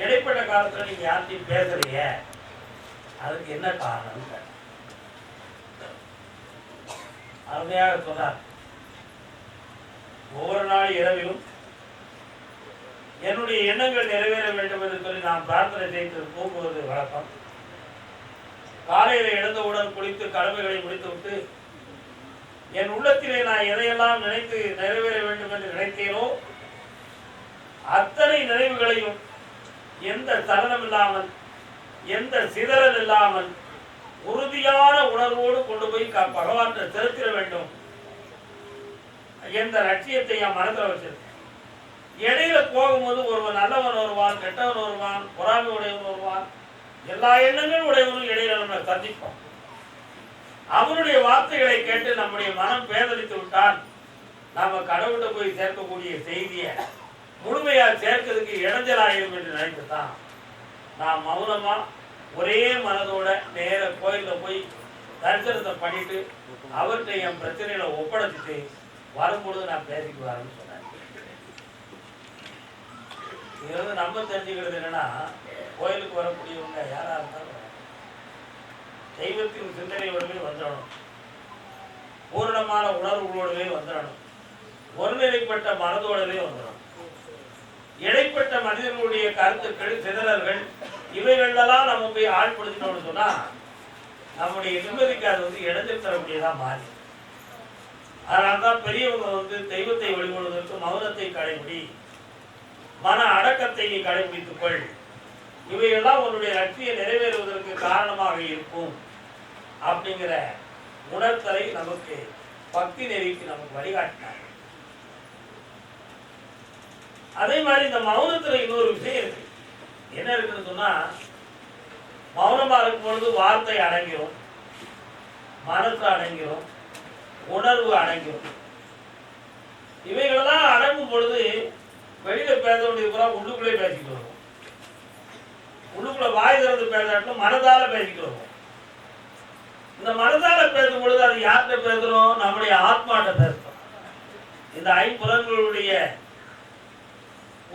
இடைப்பட்ட காலத்தில் நீங்க யார்கிட்டயும் பேசலையே அதுக்கு என்ன காரணம் அருமையாக சொன்னார். ஒவ்வொரு நாள் இரவிலும் என்னுடைய எண்ணங்கள் நிறைவேற வேண்டும் என்று சொல்லி நான் பிரார்த்தனை செய்து போகுவது வழக்கம். காலையில் எழுந்தவுடன் குளித்து கடமைகளை முடித்துவிட்டு என் உள்ளத்திலே நான் எதையெல்லாம் நினைத்து நிறைவேற வேண்டும் என்று நினைத்தேனோ அத்தனை நினைவுகளையும் எந்த தருணம் இல்லாமல் எந்த சிதறல் இல்லாமல் உறுதியான உணர்வோடு கொண்டு போய் க- செலுத்திட வேண்டும். எந்த லட்சியத்தை என் மனதில் வச்சிருக்கேன். இடையில போகும்போது ஒருவன் நல்லவன் வருவான் கெட்டவன் வருவான் பொறாமை உடையவன் வருவான். எல்லா எண்ணங்களும் உடையவனும் இடையில நம்ம சந்திப்போம். அவனுடைய வார்த்தைகளை கேட்டு நம்முடைய மனம் பேதளித்து விட்டால் நாம கடவுள்கிட்ட போய் சேர்க்கக்கூடிய செய்தியை முழுமையா சேர்க்கிறதுக்கு இடைஞ்சலாயிரும் என்று நினைத்துதான் நான் மௌனமா ஒரே மனதோட நேர கோயிலில் போய் தரிசனத்தை பண்ணிட்டு அவர்கிட்ட என் பிரச்சனைகளை ஒப்படைச்சிட்டு வரும்பொழுது நான் பேசிக்கு வரேன்னு சொன்னேன். இது வந்து நம்ம தெரிஞ்சுக்கிறது என்னன்னா கோயிலுக்கு வரக்கூடியவங்க யாரா இருந்தாலும் தெய்வத்தின் சிந்தனையோடவே வந்துடணும் பூரணமான உணர்வுகளோடவே வந்துடணும் ஒருநிலைப்பட்ட மனதோடவே வந்துடணும் இடைப்பட்ட மனிதர்களுடைய கருத்துக்கள் சிதறல்கள் இவைகளெல்லாம் நம்ம போய் ஆட்படுத்தினோம்னு சொன்னா நம்முடைய நிம்மதிக்கு அது வந்து இடைஞ்சல் தரக்கூடியதா மாறி. அதனால்தான் பெரியவங்க வந்து தெய்வத்தை வழிபடுவதற்கு மௌனத்தை கடைபிடி மன அடக்கத்தை நீ கடைபிடித்துக் கொள். இவையெல்லாம் உன்னுடைய லட்சியை நிறைவேறுவதற்கு காரணமாக இருக்கும் அப்படிங்கிற உணர்த்தலை நமக்கு பக்தி நெறிக்கு நமக்கு வழிகாட்டினார் அதே மாதிரி இந்த மௌனத்துல இன்னொரு விஷயம் இருக்கு. என்ன இருக்குன்னு சொன்னா மௌனமா இருக்கும் பொழுது வார்த்தை அடங்கிரும் மனசு அடங்கிரும் உணர்வு அடங்கிரும். இவைகளெல்லாம் அடங்கும் பொழுது வெளியில பேச வேண்டிய பூரா உள்ளுக்குள்ளே பேசிட்டு வருவோம். உள்ளுக்குள்ள வாய் திறந்து பேசாட்டும் மனதால பேசிட்டு வருவோம். இந்த மனதால பேசும் பொழுது அது யார்கிட்ட பேசுறோம் நம்முடைய ஆத்மாட்ட பேசுறோம் இந்த ஐம்புலங்களுடைய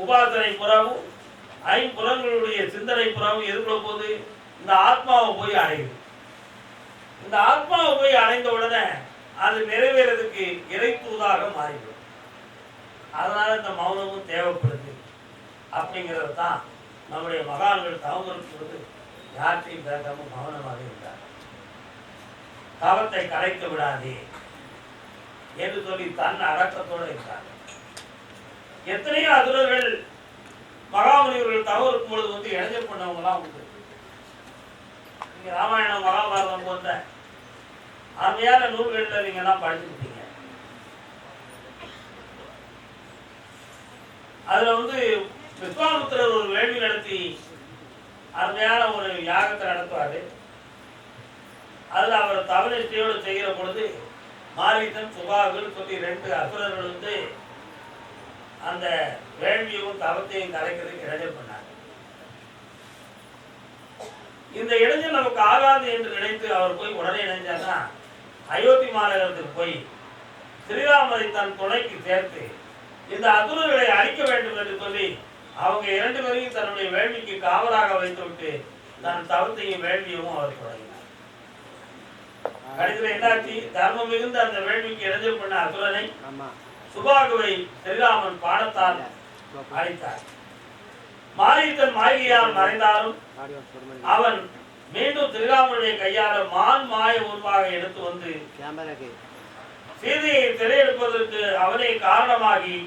உபாசனை புறாவும் ஐம்புலன்களுடைய சிந்தனை புறாவும் எதிர்கொள்ள போது இந்த ஆத்மாவை போய் அடையுது. இந்த ஆத்மாவை போய் அடைந்த உடனே அது நிறைவேறதுக்கு இறைத்தூதாக மாறிவிடும். அதனால இந்த மௌனமும் தேவைப்படுது. அப்படிங்கிறது தான் நம்முடைய மகான்கள் தவம் பொழுது யார்கிட்டையும் பேசாம மௌனமாக இருந்தார் தவத்தை கலைத்து விடாதே என்று சொல்லி தன் அடக்கத்தோடு இருந்தார் எத்தனையோ அசுரர்கள் மகாமுனிவர்கள் தகவல் இருக்கும் பொழுது வந்து இளைஞர் பண்ணவங்கலாம் உண்டு. நீங்க ராமாயணம் மகாபாரதம் போன்ற அருமையான நூல்களில் நீங்க எல்லாம் படிச்சுக்கிட்டீங்க அதுல வந்து விஸ்வாமித்திரர் ஒரு வேள்வி நடத்தி அருமையான ஒரு யாகத்தை நடத்துவாரு. அதுல அவர் தவநிஷ்டையோடு செய்கிற பொழுது மாரீசன் சுபாகுன்னு சொல்லி ரெண்டு அசுரர்கள் வந்து அந்த வேள்வியும் தவத்தையும் கலைக்கிறதுக்கு இளைஞர் பண்ணார். இந்த இடைஞ்சல் நமக்கு ஆகாது என்று நினைத்து அவர் போய் உடனே இணைஞ்சார்னா அயோத்தி மாநகரத்துக்கு போய் ஸ்ரீராமரை தன் துணைக்கு சேர்த்து இந்த அசுரர்களை அழிக்க வேண்டும் என்று சொல்லி அவங்க இரண்டு பேரையும் தன்னுடைய வேள்விக்கு காவலாக வைத்துவிட்டு தன் தவத்தையும் வேள்வியும் அவர் தொடங்கினார். கடைசியில் என்னாச்சு? தர்மம் மிகுந்த அந்த வேள்விக்கு இடைஞ்சல் பண்ண அசுரனை சுபாகுவை ஸ்ரீராமன் பாடத்தால் அழைத்தார். மாரீசன் மாளிகையால் மறைந்தாலும் அவன் மீண்டும் ஸ்ரீராமனுடைய கையால மான் மாய உருவாக எடுத்து வந்து சீதையை திரையெடுப்பதற்கு அவனே காரணமாகி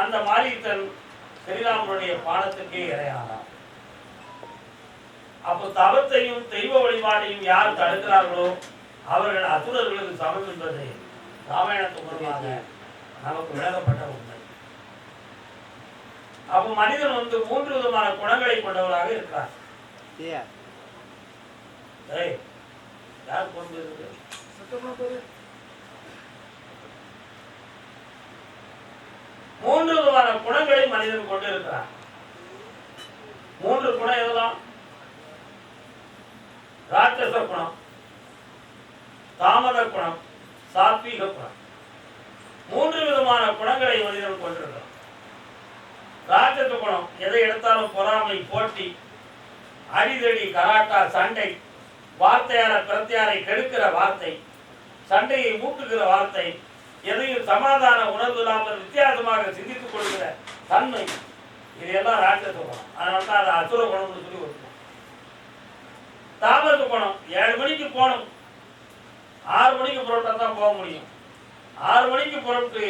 அந்த மாரீசன் ஸ்ரீராமனுடைய பாடத்துக்கே இரையானான். அப்போ தவத்தையும் தெய்வ வழிபாடையும் யார் தடுக்கிறார்களோ அவர்கள் அசுரர்களுக்கு சமம் என்பது ராமாயணத்து மூலமாக நமக்கு விளக்கப்பட்ட உண்மை. அப்போ மனிதன் வந்து மூன்று விதமான குணங்களை கொண்டவராக இருக்கிறார் யார் கொண்டு மூன்று விதமான குணங்களை மனிதன் கொண்டு இருக்கிறான் மூன்று குணம் எதெல்லாம் ராட்சச குணம் தாமத குணம் சாத்வீக குணம் மூன்று விதமான குணங்களை மனிதன் கொண்டிருக்கிறான் ராட்சச குணம் எதை எடுத்தாலும் பொறாமை போட்டி அடிதடி கராட்டா சண்டை வார்த்தையார பிரத்தியாரை கெடுக்கிற வார்த்தை சண்டையை மூட்டுகிற வார்த்தை எதையும் சமாதான உணர்வு இல்லாமல் வித்தியாசமாக சிந்தித்துக் கொள்கிற தன்மை இது எல்லாம் ராட்சச குணம். அதனால தான் அதை அசுர குணம்னு சொல்லி கொடுக்கணும் தாமச குணம் ஏழு மணிக்கு போகணும். ஆறு மணிக்கு புறப்பட்டா தான் போக முடியும். ஆறு மணிக்கு புறப்பட்டு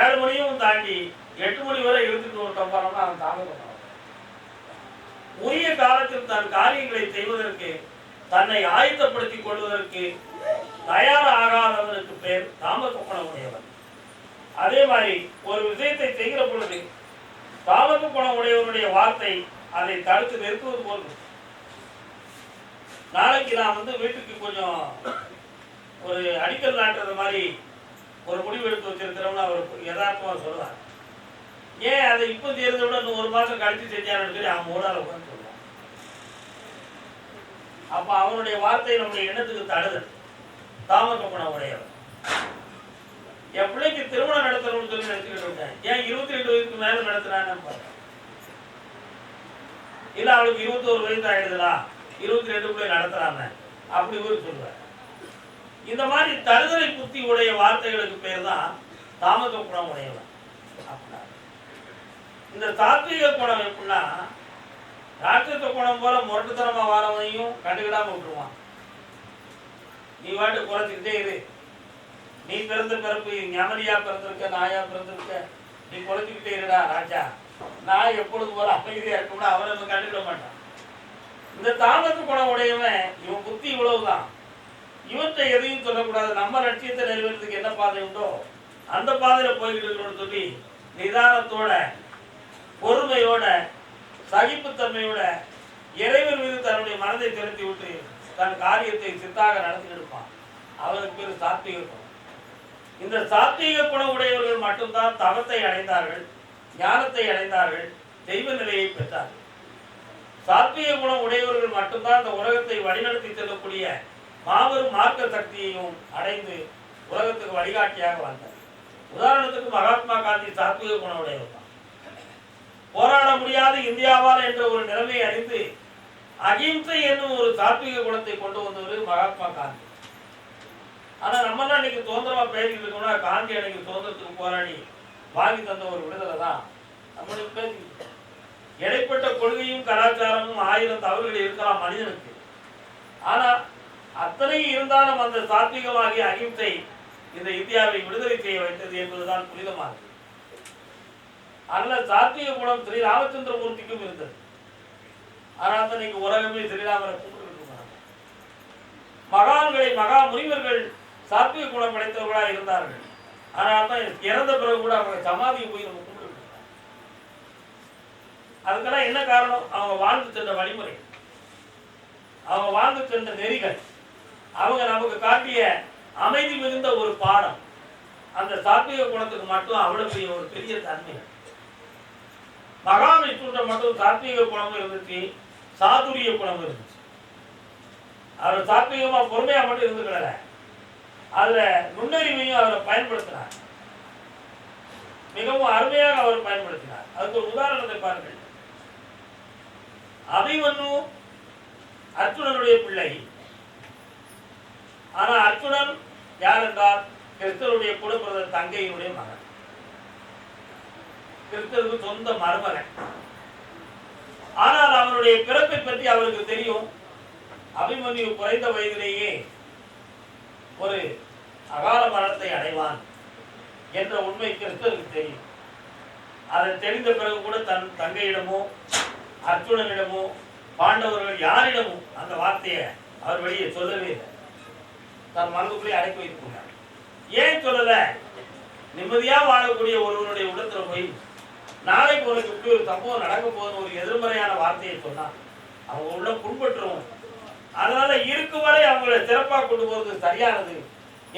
ஏழு மணியும் தாண்டி எட்டு மணி வரை இழுத்துட்டு ஒரு போனோம்னா அவன் தாமச குணம். உரிய காலத்தில் தான் காரியங்களை செய்வதற்கு தன்னை ஆயத்தப்படுத்திக் கொள்வதற்கு தயார் ஆகாதவனுக்கு பேர் தாமச குணம் அதே மாதிரி ஒரு விஷயத்தை செய்கிற பொழுது தாமச குணம் உடையவருடைய வார்த்தை அதை தடுத்து நிறுத்துவது போல் நாளைக்கு நான் வந்து வீட்டுக்கு கொஞ்சம் ஒரு அடிக்கல் நாட்டுறது மாதிரி ஒரு முடிவு எடுத்து வச்சிருக்கிறோம்னு அவர் யதார்த்தமாக சொல்லுவார் ஏன் அதை இப்போ தேர்ந்த விட இன்னும் ஒரு மாசம் கழிச்சு செஞ்சாருன்னு சொல்லி அவன் மூடால உட்காந்து சொல்லுவான் அப்ப அவனுடைய வார்த்தை நம்முடைய எண்ணத்துக்கு தடுதல். தாமச குணம் உடையவன் என் பிள்ளைக்கு திருமணம் நடத்தணும்னு சொல்லி நினைச்சுக்கிட்டு இருக்கேன் ஏன் இருபத்தி ரெண்டு வயசுக்கு மேல நடத்துறான்னு பாருங்க இல்ல அவளுக்கு இருபத்தோரு வயசு ஆயிடுதுடா. இருபத்தி ரெண்டுக்குள்ளே நடத்துறாங்க அப்படி இவரு சொல்லுவார் இந்த மாதிரி தருதலை புத்தி உடைய வார்த்தைகளுக்கு பேர் தான் தாமச குணம் உடையவன் அப்படின்னா இந்த தாத்வீக குணம் எப்படின்னா ராட்சச குணம் போல முரட்டுத்தனமா வாரவனையும் கண்டுக்கிடாம விட்டுருவான். நீ வாட்டு குறைச்சிக்கிட்டே இரு. நீ பிறந்த பிறப்பு ஞாமதியா பிறந்திருக்க நாயா பிறந்திருக்க நீ குறைச்சிக்கிட்டே இருடா ராஜா. நான் எப்பொழுது போல அமைதியா இருக்கும்னா அவனை நம்ம கண்டுக்கிட மாட்டான். இந்த தாமத்து குணம் உடையவன் இவன் புத்தி இவ்வளவுதான். இவன்கிட்ட எதையும் சொல்லக்கூடாது. நம்ம லட்சியத்தை நிறைவேறதுக்கு என்ன பாதை உண்டோ அந்த பாதையில போய்கிட்டு இருக்கணும்னு சொல்லி நிதானத்தோட பொறுமையோட சகிப்புத்தன்மையோட இறைவன் மீது தன்னுடைய மனதை செலுத்தி விட்டு தன் காரியத்தை சித்தாக நடத்தி எடுப்பான். அவருக்கு பேர் சாத்வீக குணம். இந்த சாத்வீக குணம் உடையவர்கள் மட்டும்தான் தவத்தை அடைந்தார்கள் ஞானத்தை அடைந்தார்கள் தெய்வ நிலையை பெற்றார்கள். சாத்வீக குணம் உடையவர்கள் மட்டும்தான் இந்த உலகத்தை வழிநடத்தி செல்லக்கூடிய மாபெரும் மார்க்க சக்தியையும் அடைந்து உலகத்துக்கு வழிகாட்டியாக வந்தார் உதாரணத்துக்கு மகாத்மா காந்தி சாத்வீக குணம் உடையவர் தான். போராட முடியாத இந்தியாவால் என்ற ஒரு நிலைமையை அறிந்து அகிம்சை என்னும் ஒரு தாத்விக குணத்தை கொண்டு வந்தவர் மகாத்மா காந்தி. ஆனா நம்மலாம் இன்னைக்கு சுதந்திரமா பேசிட்டு இருக்கோம்னா காந்தி அன்னைக்கு சுதந்திரத்துக்கு போராடி வாங்கி தந்த ஒரு விடுதலை தான். நம்மளுக்கு பேசிக்கிட்டு இடைப்பட்ட கொள்கையும் கலாச்சாரமும் ஆயிரம் தவறுகள் இருக்கலாம் மனிதனுக்கு. ஆனா அத்தனை இருந்தாலும் அந்த சாத்விகமாகிய அகிம்சை இந்த இந்தியாவை விடுதலை செய்ய வைத்தது என்பதுதான் புனிதமானது. அல்ல சாத்திய குணம் ஸ்ரீ ராமச்சந்திரமூர்த்திக்கும் இருந்தது. ஆனால் தான் இன்னைக்கு உலகமே ஸ்ரீராமரை கூப்பிட்டு இருக்காங்க மகான்களை மகா முனிவர்கள் சாத்திய குணம் படைத்தவர்களாக இருந்தார்கள். ஆனால் தான் இறந்த பிறகு கூட அவங்க சமாதியை போய் நம்ம கூப்பிட்டு அதுக்கெல்லாம் என்ன காரணம்? அவங்க வாழ்ந்து சென்ற வழிமுறை. அவங்க வாழ்ந்து சென்ற நெறிகள். அவங்க நமக்கு காட்டிய அமைதி மிகுந்த ஒரு பாடம். அந்த சாத்விக குணத்துக்கு மட்டும் அவ்வளவு பெரிய ஒரு பெரிய தன்மை. மகாவிஷ்ணுன்ற மட்டும் சாத்விக குணம் இருந்துச்சு சாதுரிய குணம் இருந்துச்சு. அவர் சாத்விகமா பொறுமையா மட்டும் இருந்துக்கல. அதுல நுண்ணறிவையும் அவரை பயன்படுத்தினார். மிகவும் அருமையாக அவர் பயன்படுத்தினார். அதுக்கு ஒரு உதாரணத்தை பாருங்கள். அபிமன்யு அர்ஜுனனுடைய பிள்ளை. ஆனா அர்ஜுனன் யார் என்றால் கிறிஸ்தவருடைய குடும்ப தங்கையினுடைய மகன். கிறிஸ்தவருக்கு சொந்த மருமகன் ஆனால் அவனுடைய பிறப்பை பற்றி அவருக்கு தெரியும். அபிமன்யு குறைந்த வயதிலேயே ஒரு அகால மரணத்தை அடைவான் என்ற உண்மை கிறிஸ்தவருக்கு தெரியும். அதை தெரிந்த பிறகு கூட தன் தங்கையிடமோ அர்ஜுனனிடமோ பாண்டவர்கள் யாரிடமும் அந்த வார்த்தையை அவர் வெளியே சொல்லவே இல்லை. தன் மனதுக்குள்ளே அடக்கி வைத்துக்கொண்டார் ஏன் சொல்லலை? நிம்மதியா வாழக்கூடிய ஒருவனுடைய உள்ளத்தில் போய் நாளைக்கு உனக்கு இப்படி ஒரு சம்பவம் நடக்க போகுதுன்னு ஒரு எதிர்மறையான வார்த்தையை சொன்னா அவங்க உள்ள புண்பட்டுரும். அதனால இருக்கும் வரை அவங்களை சிறப்பாக கொண்டு போவது சரியானது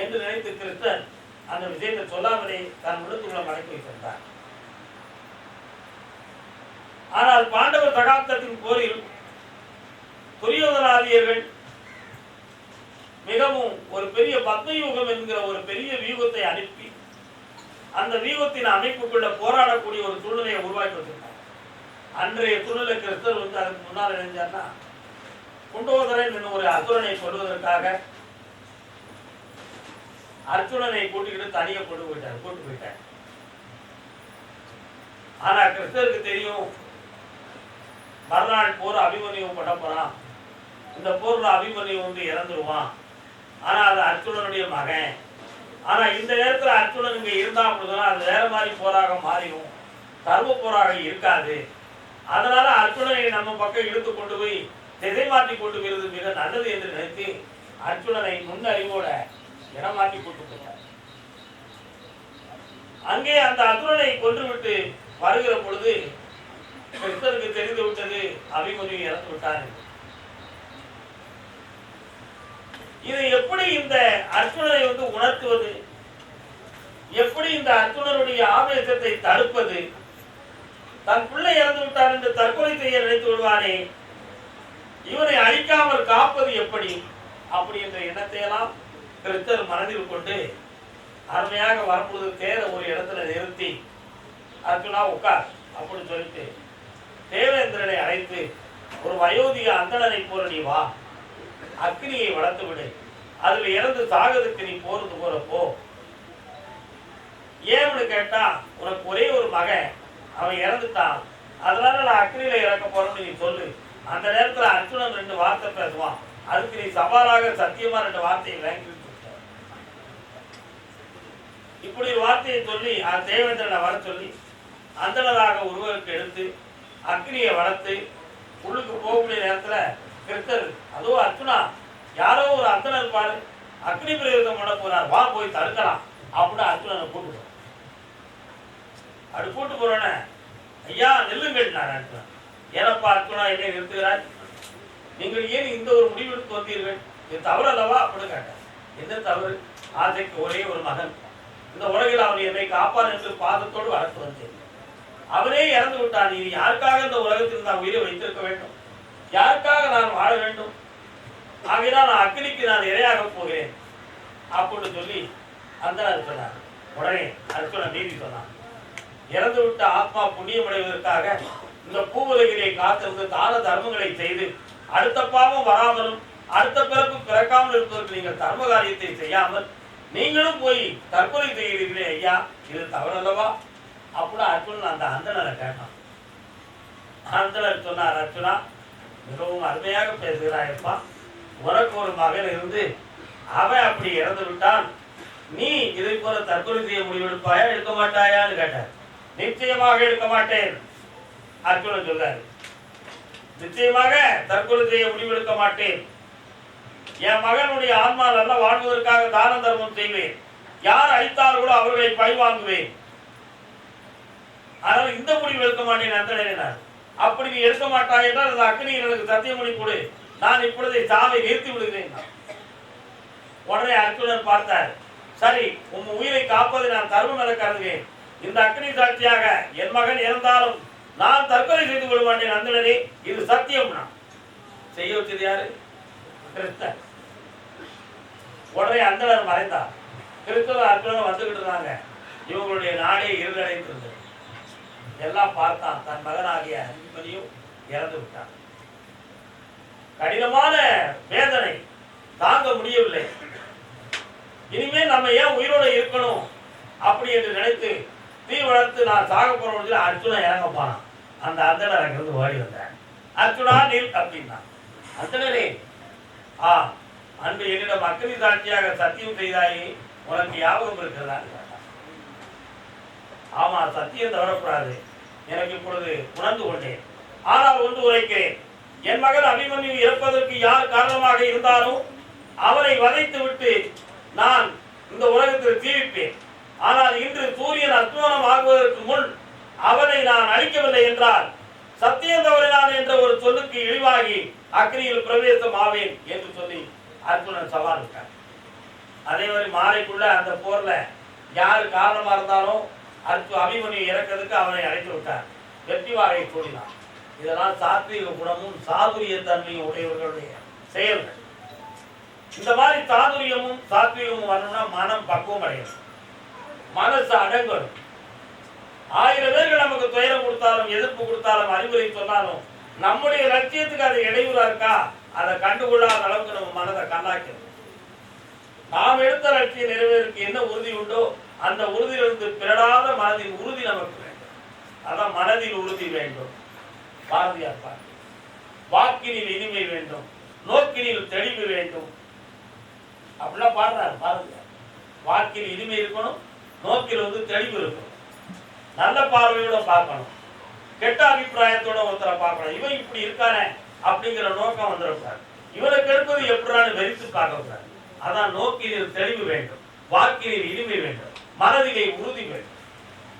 என்று நினைத்து கிருஷ்ணன் அந்த விஷயத்தை சொல்லாமலே தன் உள்ளத்துக்குள்ள மடக்கி வைத்திருந்தார். ஆனால் பாண்டவர் சகாப்தத்தின் போரில் துரியோதனாதியர்கள் மிகவும் ஒரு பெரிய பத்மயூகம் என்கிற ஒரு பெரிய வியூகத்தை அனுப்பி அந்த வியூகத்தின் அமைப்புக்குள்ள போராடக்கூடிய ஒரு சூழ்நிலையை உருவாக்கி வச்சிருக்காங்க. அன்றைய சூழ்நிலை கிறிஸ்தவர் வந்து அதுக்கு முன்னால் இணைஞ்சார்னா குண்டோதரன் என்னும் ஒரு அசுரனை சொல்வதற்காக அர்ஜுனனை கூட்டிக்கிட்டு தனியாக கொண்டு போயிட்டார் கூட்டு போயிட்டார். ஆனா கிறிஸ்தருக்கு தெரியும் மறுநாள் போர் அபிமன்யம் பண்ண போறான். இந்த போர்ல அபிமன்யம் வந்து இறந்துருவான். ஆனா அது அர்ஜுனனுடைய மகன். ஆனா இந்த நேரத்துல அர்ஜுனன் இங்க இருந்தா அப்படின்னா அது வேற மாதிரி போராக மாறிடும். தர்ம போராக இருக்காது. அதனால அர்ஜுனனை நம்ம பக்கம் இழுத்து கொண்டு போய் திசை மாற்றி கொண்டு வருவது மிக நல்லது என்று நினைத்து அர்ஜுனனை முன்னறிவோட இடமாற்றி கொண்டு போனார் அங்கே அந்த அர்ஜுனனை கொன்றுவிட்டு வருகிற பொழுது கிருஷ்ணருக்கு தெரிந்து விட்டது அபிமன்யு இறந்து விட்டார் என்று. இதை எப்படி இந்த அர்ஜுனரை வந்து உணர்த்துவது? எப்படி இந்த அர்ஜுனருடைய ஆவேசத்தை தடுப்பது? தன் பிள்ளை இறந்து விட்டார் என்று தற்கொலை செய்ய நினைத்து விடுவானே. இவனை அழிக்காமல் காப்பது எப்படி? அப்படி என்ற எண்ணத்தை எல்லாம் கிறிஸ்தர் மனதில் கொண்டு அருமையாக வரும்பொழுது தேர ஒரு இடத்துல நிறுத்தி அர்ஜுனா உட்கார் அப்படின்னு சொல்லிட்டு தேவேந்திரனை அழைத்து ஒரு வயோதிக அந்தணனை போல நீ வா. அக்னியை வளர்த்து விடு. அதுல இறந்து சாகதுக்கு நீ போறது போறப்போ போ. ஏன்னு கேட்டா உனக்கு ஒரே ஒரு மகன். அவன் இறந்துட்டான். அதனால நான் அக்னியில இறக்க போறேன்னு நீ சொல்லு. அந்த நேரத்துல அர்ஜுனன் ரெண்டு வார்த்தை பேசுவான். அதுக்கு நீ சவாலாக சத்தியமா ரெண்டு வார்த்தையை வாங்கி இப்படி ஒரு வார்த்தையை சொல்லி அந்த தேவேந்திரனை வர சொல்லி அந்தனராக உருவருக்கு எடுத்து அக்னியை வளர்த்து உள்ளுக்கு போகக்கூடிய நேரத்துல கிருத்தர் அதோ அர்ஜுனா. யாரோ ஒரு அர்த்தனை இருப்பாரு. அக்னி பிரயோகம் பண்ண போறார். வா போய் தடுக்கலாம். அப்படின்னு அர்ஜுனனை கூப்பிட்டு அப்படி கூட்டு போறோன்னே ஐயா நெல்லுங்கள்னார் அர்ஜுனா ஏனப்பா அர்ஜுனா என்னை நிறுத்துகிறார் நீங்கள் ஏன் இந்த ஒரு முடிவெடுத்து வந்தீர்கள்? இது தவறு அல்லவா அப்படின்னு கேட்டார். என்ன தவறு? ஆசைக்கு ஒரே ஒரு மகன். இந்த உலகில் அவன் என்னை காப்பான் என்று பாதத்தோடு வளர்த்து வந்தேன். அவனே இறந்து விட்டான். இனி யாருக்காக இந்த உலகத்தில் நான் உயிரை வைத்திருக்க வேண்டும்? யாருக்காக நான் வாழ வேண்டும்? ஆகையினால் நான் அக்னிக்கு நான் இரையாக போகிறேன். அப்படின்னு சொல்லி அந்த சொன்னார். உடனே அர்ஜுனன் நீதி சொன்னான். இறந்து விட்ட ஆத்மா புண்ணியமடைவதற்காக இந்த பூவுலகிலே காத்திருந்து தான தர்மங்களை செய்து அடுத்த பாவம் வராமலும் அடுத்த பிறப்பு பிறக்காமல் இருப்பதற்கு நீங்கள் தர்ம காரியத்தை செய்யாமல் நீங்களும் போய் தற்கொலை செய்கிறீர்களே ஐயா இது தவறல்லவா? அப்படின்னு அர்ஜுனன் அந்த அந்தனரை கேட்டான். அந்தனர் சொன்னார் அர்ஜுனா மிகவும் அருமையாக பேசுகிறாயப்பா. உனக்கு ஒரு மகன் இருந்து அவன் அப்படி இறந்து விட்டான் நீ இதை போல தற்கொலை செய்ய முடிவெடுப்பாயா? எடுக்க மாட்டாயான்னு கேட்டார். நிச்சயமாக எடுக்க மாட்டேன் அர்ஜுனன் சொல்றாரு. நிச்சயமாக தற்கொலை செய்ய முடிவெடுக்க மாட்டேன். என் மகனுடைய ஆன்மா நல்லா வாழ்வதற்காக தான தர்மம் செய்வேன். யார் அழித்தார்களோ அவர்களை பழி வாங்குவேன் ஆனால் இந்த முடிவு எடுக்க மாட்டேன் அந்தனர் அப்படி நீ எடுக்க மாட்டாய் என்றால் அந்த அக்னியில் எனக்கு சத்தியமணி கொடு. நான் இப்பொழுது சாவை நிறுத்தி விடுகிறேன் உடனே அர்ஜுனன் பார்த்தார் சரி உன் உயிரை காப்பதை நான் தர்மம் என கருதுகிறேன் இந்த அக்னி சாட்சியாக என் மகன் இறந்தாலும் நான் தற்கொலை செய்து கொள்ள மாட்டேன் அந்தனரே இது சத்தியம் நான். செய்ய வச்சது யாரு? கிறிஸ்தன் உடனே அந்தனர் மறைந்தார். கிறிஸ்தவ அர்ஜுனன் வந்துகிட்டு இருந்தாங்க. இவங்களுடைய நாடே இருளடைந்திருந்தது. எல்லாம் பார்த்தான். தன் மகனாகிய அன்பனையும் இறந்து விட்டான் கடினமான வேதனை தாங்க முடியவில்லை. இனிமேல் நம்ம ஏன் உயிரோட இருக்கணும் அப்படி என்று நினைத்து தீ வளர்த்து நான் சாக போறோம் அர்ஜுனன் இறங்க போனான். அந்த அந்தனர் அங்கிருந்து ஓடி வந்தேன் அர்ஜுனா நீர் அப்படின்னா. அந்தனரே ஆ அன்று என்னிடம் அக்கறி சாட்சியாக சத்தியம் செய்தாயே உனக்கு ஞாபகம் இருக்கிறதா? ஆமா சத்தியம் தவறக்கூடாது. எனக்கு இப்பொழுது உணர்ந்து கொண்டேன். ஆனால் ஒன்று உரைக்கிறேன். என் மகன் அபிமன்யு இறப்பதற்கு யார் காரணமாக இருந்தாலும் அவரை வதைத்து விட்டு நான் இந்த உலகத்தில் ஜீவிப்பேன். ஆனால் இன்று சூரியன் அஸ்தமனம் ஆகுவதற்கு முன் அவனை நான் அழிக்கவில்லை என்றால் சத்தியம் தவறினான் என்ற ஒரு சொல்லுக்கு இழிவாகி அக்னியில் பிரவேசம் ஆவேன் என்று சொல்லி அர்ஜுனன் சவால் விட்டார் அதே மாதிரி மாலைக்குள்ள அந்த போர்ல யாரு காரணமா இருந்தாலும் அடுத்து அபிமன்யு இறக்கிறதுக்கு அவனை அழைத்து விட்டார். வெற்றி வாகை கூடினான் இதெல்லாம் சாத்வீக குணமும் சாதுரிய தன்மையும் உடையவர்களுடைய செயல்கள். இந்த மாதிரி சாதுரியமும் சாத்வீகமும் வரணும்னா மனம் பக்குவம் அடையணும். மனசு அடங்கணும். ஆயிரம் பேர்கள் நமக்கு துயரம் கொடுத்தாலும் எதிர்ப்பு கொடுத்தாலும் அறிவுரை சொன்னாலும் நம்முடைய லட்சியத்துக்கு அது இடையூறா இருக்கா? அதை கண்டுகொள்ளாத அளவுக்கு நம்ம மனதை கண்ணாக்கணும் நாம் எடுத்த லட்சியம் நிறைவேறதுக்கு என்ன உறுதி உண்டோ அந்த உறுதியிலிருந்து பிறடாத மனதின் உறுதி நமக்கு வேண்டும். அதான் மனதில் உறுதி வேண்டும். பாரதியார் பாட்டு. வாக்கினில் இனிமை வேண்டும். நோக்கினில் தெளிவு வேண்டும். அப்படிலாம் பாடுறாரு பாரதியார். வாக்கில் இனிமை இருக்கணும் நோக்கில் வந்து தெளிவு இருக்கணும். நல்ல பார்வையோட பார்க்கணும். கெட்ட அபிப்பிராயத்தோட ஒருத்தரை பார்க்கணும். இவன் இப்படி இருக்கானே அப்படிங்கிற நோக்கம் வந்துடக்கூடாது. இவனை கெடுப்பது எப்படின்னு வெறித்து பார்க்கக்கூடாது. அதான் நோக்கினில் தெளிவு வேண்டும். வாக்கினில் இனிமை வேண்டும். மனதிலே உறுதி வேண்டும்.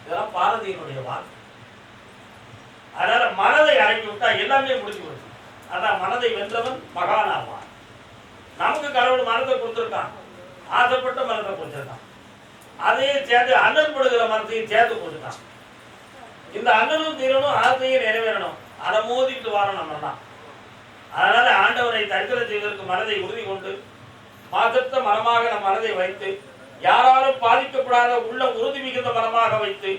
இதெல்லாம் பாரதியினுடைய வாக்கு. அதனால மனதை அடக்கி விட்டா எல்லாமே முடிஞ்சு போச்சு. அதான் மனதை வென்றவன் மகானாவான் நமக்கு கடவுள் மனத்தை கொடுத்துருக்கான். ஆசைப்பட்ட மனத்தை கொடுத்துருக்கான். அதையும் சேர்த்து அண்ணன் படுகிற மனத்தையும் சேர்த்து கொடுத்துட்டான் இந்த அண்ணனும் தீரணும் ஆசையும் நிறைவேறணும். அதை மோதிட்டு வரணும் நம்ம தான் அதனால ஆண்டவனை தரித்திர செய்வதற்கு மனதை உறுதி கொண்டு மாதத்த மனமாக நம் மனதை வைத்து யாராலும் பாதிக்கப்படாத உள்ள உறுதி மிகுந்த மனமாக வைத்து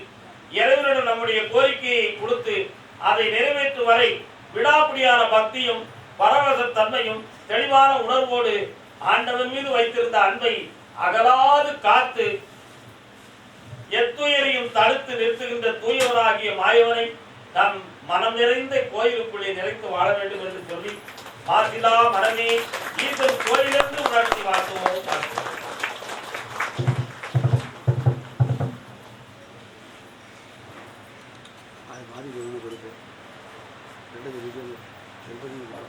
இறைவனிடம் நம்முடைய கோரிக்கையை கொடுத்து அதை நிறைவேற்றும் வரை விடாப்பிடியான பக்தியும் பரவசத்தன்மையும் தெளிவான உணர்வோடு ஆண்டவன் மீது வைத்திருந்த அன்பை அகலாது காத்து எத்துயரையும் தடுத்து நிறுத்துகின்ற தூயவராகிய மாயவனை தம் மனம் நிறைந்த கோயிலுக்குள்ளே நிறைத்து வாழ வேண்டும் என்று சொல்லி மாசிலா மனமே ஈசன் கோயிலிருந்து உணர்த்தி வாழ்த்துவோம். பார்க்கிறோம் ரெண்டு